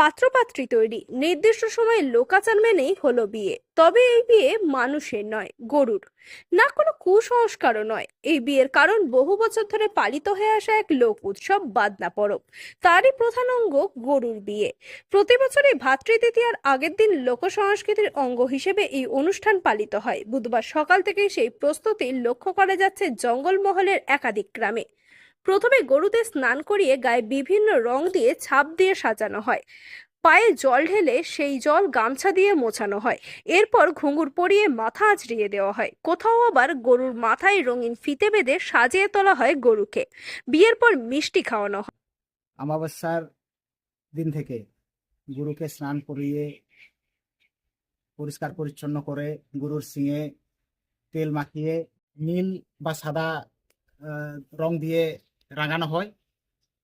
পাত্রপাত্রী তৈরি। নির্দিষ্ট সময়ে লোকাচার মেনেই হলো বিয়ে। তবে এই বিয়ে মানুষের নয়, গরুর। না কোনো কুসংস্কারও নয়। এই বিয়ের কারণ বহু বছর ধরে পালিত হয়ে আসা এক লোক উৎসব বাদনা পরব তারই প্রধান অঙ্গ গরুর বিয়ে। প্রতি বছরই ভাতৃদ্বিতীয়ার আগের দিন লোক সংস্কৃতির অঙ্গ হিসেবে এই অনুষ্ঠান পালিত হয়। বুধবার সকাল থেকেই সেই প্রস্তুতি লক্ষ্য করা যাচ্ছে জঙ্গলমহলের একাধিক গ্রামে। প্রথমে গরুদের স্নান করিয়ে গায়ে বিভিন্ন রং দিয়ে ছাপ দিয়ে সাজানো হয়। পায়ে জল ঢেলে সেই জল গামছা দিয়ে মোছানো হয়। এরপর ঘুঙুর পরিয়ে মাথা আঁচড়িয়ে দেওয়া হয়। কোথাও আবার গরুর মাথায় রঙিন ফিতে বেঁধে সাজিয়ে তোলা হয় গরুকে। বিয়ের পর মিষ্টি খাওয়ানো হয়। অমাবস্যার দিন থেকে গরুকে স্নান করিয়ে পরিষ্কার পরিচ্ছন্ন করে গরুর শিঙে তেল মাখিয়ে নীল বা সাদা রং দিয়ে রাঙানো হয়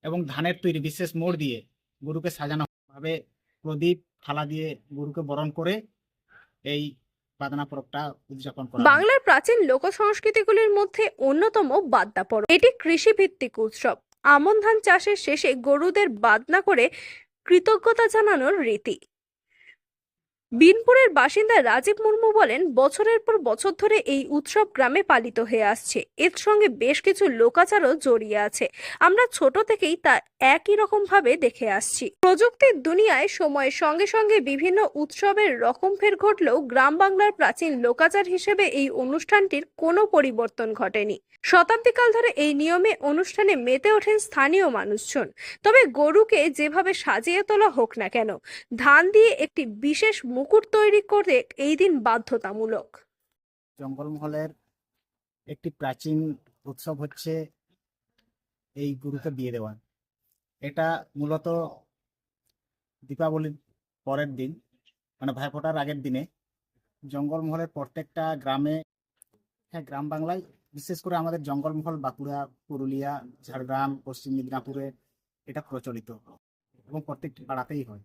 এবং ধানের তৈরি বিশেষ মোড় দিয়ে গরুকে সাজানো ভাবে প্রদীপ, থালা দিয়ে গরুকে বরণ করে এই বাদনা উদযাপন বাংলার প্রাচীন লোক সংস্কৃতিগুলির মধ্যে অন্যতম বাদনা পরব। এটি কৃষিভিত্তিক উৎসব। আমন ধান চাষের শেষে গরুদের বাদনা করে কৃতজ্ঞতা জানানোর রীতি। বিনপুরের বাসিন্দা রাজীব মুর্মু বলেন, বছরের পর বছর ধরে এই উৎসব গ্রামে পালিত হয়ে আসছে। এর সঙ্গে বেশ কিছু লোকাচারও জড়িয়ে আছে। আমরা ছোট থেকেই তা একই রকম ভাবে দেখে আসছি। প্রযুক্তির দুনিয়ায় সময়ের সঙ্গে সঙ্গে বিভিন্ন উৎসবের রকম ফের ঘটলেও গ্রাম বাংলার প্রাচীন লোকাচার হিসেবে এই অনুষ্ঠানটির কোনো পরিবর্তন ঘটেনি। শতাব্দীকাল ধরে এই নিয়মে অনুষ্ঠানে মেতে ওঠেন স্থানীয় মানুষজন। তবে গরুকে যেভাবে সাজিয়ে তোলা হোক না কেন, ধান দিয়ে একটি বিশেষ মুকুট তৈরি করে এই দিন বাধ্যতামূলক। জঙ্গলমহলের একটি প্রাচীন উৎসব হচ্ছে এই গরুকে বিয়ে দেওয়া। এটা মূলত দীপাবলির পরের দিন মানে ভাইফোঁটার আগের দিনে জঙ্গলমহলের প্রত্যেকটা গ্রামে হ্যাঁ গ্রাম বাংলায় বিশেষ করে আমাদের জঙ্গলমহল বাঁকুড়া, পুরুলিয়া, ঝাড়গ্রাম, পশ্চিম মেদিনীপুরে এটা প্রচলিত এবং প্রত্যেকটি পাড়াতেই হয়।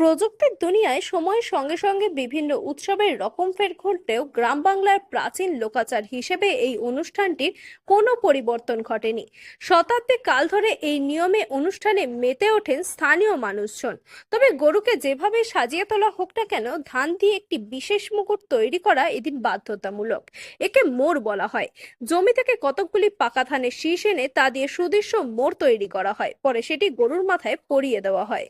প্রযুক্তির দুনিয়ায় সময়ের সঙ্গে সঙ্গে বিভিন্ন উৎসবের রকমফের ঘটলেও গ্রাম বাংলার প্রাচীন লোকাচার হিসেবে এই অনুষ্ঠানটির কোনো পরিবর্তন ঘটেনি। শতাব্দী কাল ধরে এই নিয়মে অনুষ্ঠানে মেতে ওঠেন স্থানীয় মানুষজন। তবে গরুকে যেভাবে সাজিয়ে তোলা হোক না কেন, ধান দিয়ে একটি বিশেষ মুকুট তৈরি করা এদিন বাধ্যতামূলক। একে মোড় বলা হয়। জমি থেকে কতকগুলি পাকা ধানের শীষ এনে তা দিয়ে সুদৃশ্য মোড় তৈরি করা হয়। পরে সেটি গরুর মাথায় পরিয়ে দেওয়া হয়।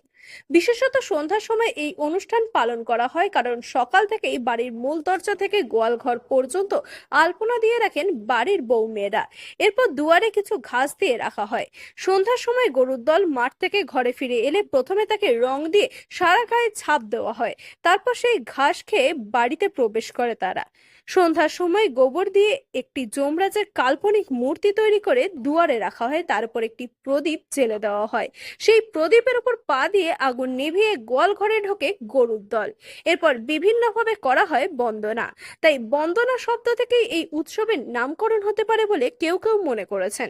বিশেষত সন্ধ্যার সময় এই অনুষ্ঠান পালন করা হয় কারণ সকাল থেকেই বাড়ির মূল দরজা থেকে গোয়ালঘর পর্যন্ত আলপনা দিয়ে রাখেন বাড়ির বউ মেয়েরা এরপর দুয়ারে কিছু ঘাস দিয়ে রাখা হয়। সন্ধ্যার সময় গরুর দল মাঠ থেকে ঘরে ফিরে এলে প্রথমে তাকে রং দিয়ে সারা গায়ে ছাপ দেওয়া হয়। তারপর সেই ঘাস খেয়ে বাড়িতে প্রবেশ করে তারা। সন্ধ্যার সময় গোবর দিয়ে একটি যমরাজের কাল্পনিক মূর্তি তৈরি করে দুয়ারে রাখা হয়। তার উপর একটি প্রদীপ জেলে দেওয়া হয়। সেই প্রদীপের উপর পা দিয়ে আগুন নিভিয়ে গোয়াল ঘরে ঢোকে গরুর দল। এরপর বিভিন্নভাবে করা হয় বন্দনা। তাই বন্দনা শব্দ থেকেই এই উৎসবের নামকরণ হতে পারে বলে কেউ কেউ মনে করেছেন।